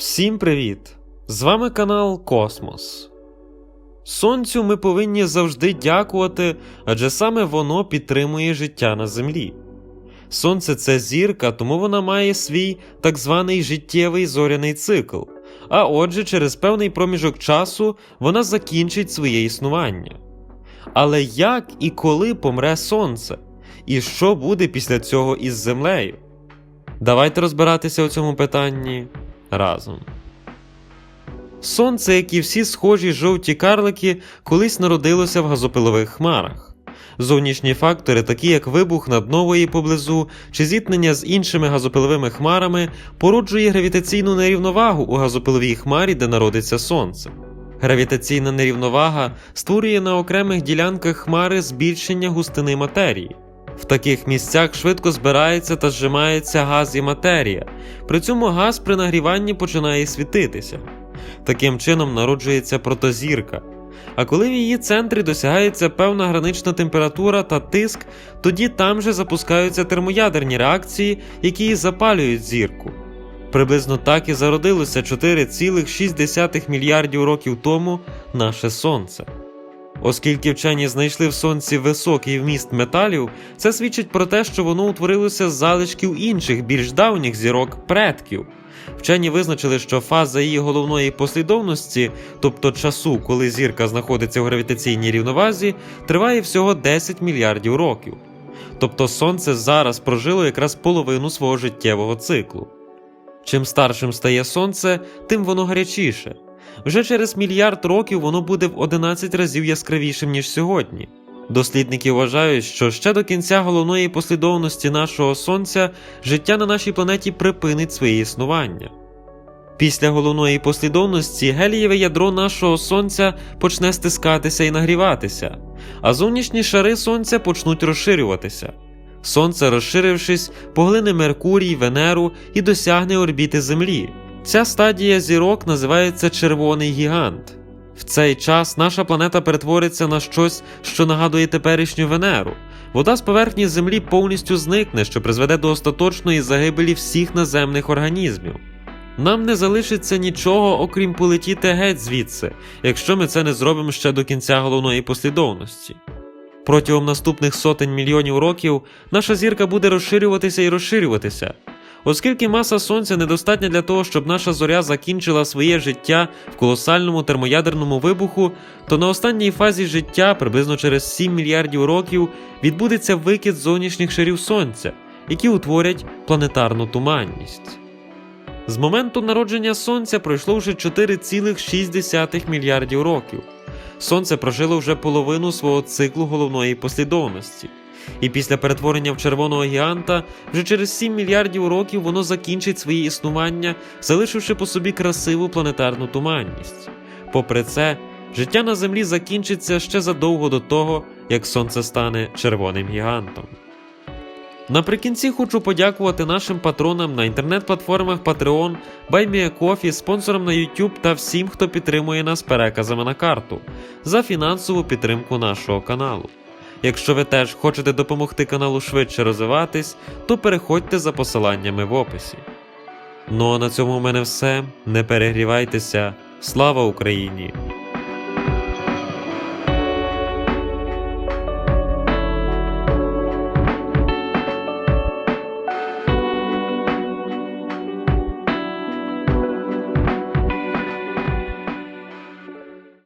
Всім привіт! З вами канал Космос. Сонцю ми повинні завжди дякувати, адже саме воно підтримує життя на Землі. Сонце це зірка, тому вона має свій так званий життєвий зоряний цикл, а отже, через певний проміжок часу вона закінчить своє існування. Але як і коли помре Сонце? І що буде після цього із Землею? Давайте розбиратися у цьому питанні разом. Сонце, як і всі схожі жовті карлики, колись народилося в газопилових хмарах. Зовнішні фактори, такі як вибух над нової поблизу чи зіткнення з іншими газопиловими хмарами, породжує гравітаційну нерівновагу у газопиловій хмарі, де народиться Сонце. Гравітаційна нерівновага створює на окремих ділянках хмари збільшення густини матерії. В таких місцях швидко збирається та зжимається газ і матерія, при цьому газ при нагріванні починає світитися. Таким чином народжується протозірка. А коли в її центрі досягається певна гранична температура та тиск, тоді там же запускаються термоядерні реакції, які запалюють зірку. Приблизно так і зародилося 4,6 мільярдів років тому наше Сонце. Оскільки вчені знайшли в сонці високий вміст металів, це свідчить про те, що воно утворилося з залишків інших більш давніх зірок предків. Вчені визначили, що фаза її головної послідовності, тобто часу, коли зірка знаходиться в гравітаційній рівновазі, триває всього 10 мільярдів років. Тобто Сонце зараз прожило якраз половину свого життєвого циклу. Чим старшим стає Сонце, тим воно гарячіше. Вже через мільярд років воно буде в 11 разів яскравішим, ніж сьогодні. Дослідники вважають, що ще до кінця головної послідовності нашого Сонця життя на нашій планеті припинить своє існування. Після головної послідовності гелієве ядро нашого Сонця почне стискатися і нагріватися, а зовнішні шари Сонця почнуть розширюватися. Сонце, розширившись, поглине Меркурій, Венеру і досягне орбіти Землі. Ця стадія зірок називається червоний гігант. В цей час наша планета перетвориться на щось, що нагадує теперішню Венеру. Вода з поверхні Землі повністю зникне, що призведе до остаточної загибелі всіх наземних організмів. Нам не залишиться нічого, окрім полетіти геть звідси, якщо ми це не зробимо ще до кінця головної послідовності. Протягом наступних сотень мільйонів років наша зірка буде розширюватися і розширюватися. Оскільки маса Сонця недостатня для того, щоб наша зоря закінчила своє життя в колосальному термоядерному вибуху, то на останній фазі життя, приблизно через 7 мільярдів років, відбудеться викид зовнішніх шарів Сонця, які утворять планетарну туманність. З моменту народження Сонця пройшло вже 4,6 мільярдів років. Сонце прожило вже половину свого циклу головної послідовності. І після перетворення в червоного гіганта вже через 7 мільярдів років воно закінчить своє існування, залишивши по собі красиву планетарну туманність. Попри це, життя на Землі закінчиться ще задовго до того, як Сонце стане червоним гігантом. Наприкінці хочу подякувати нашим патронам на інтернет-платформах Patreon, BuyMeACoffee, спонсорам на YouTube та всім, хто підтримує нас переказами на карту за фінансову підтримку нашого каналу. Якщо ви теж хочете допомогти каналу швидше розвиватись, то переходьте за посиланнями в описі. Ну а на цьому у мене все. Не перегрівайтеся. Слава Україні!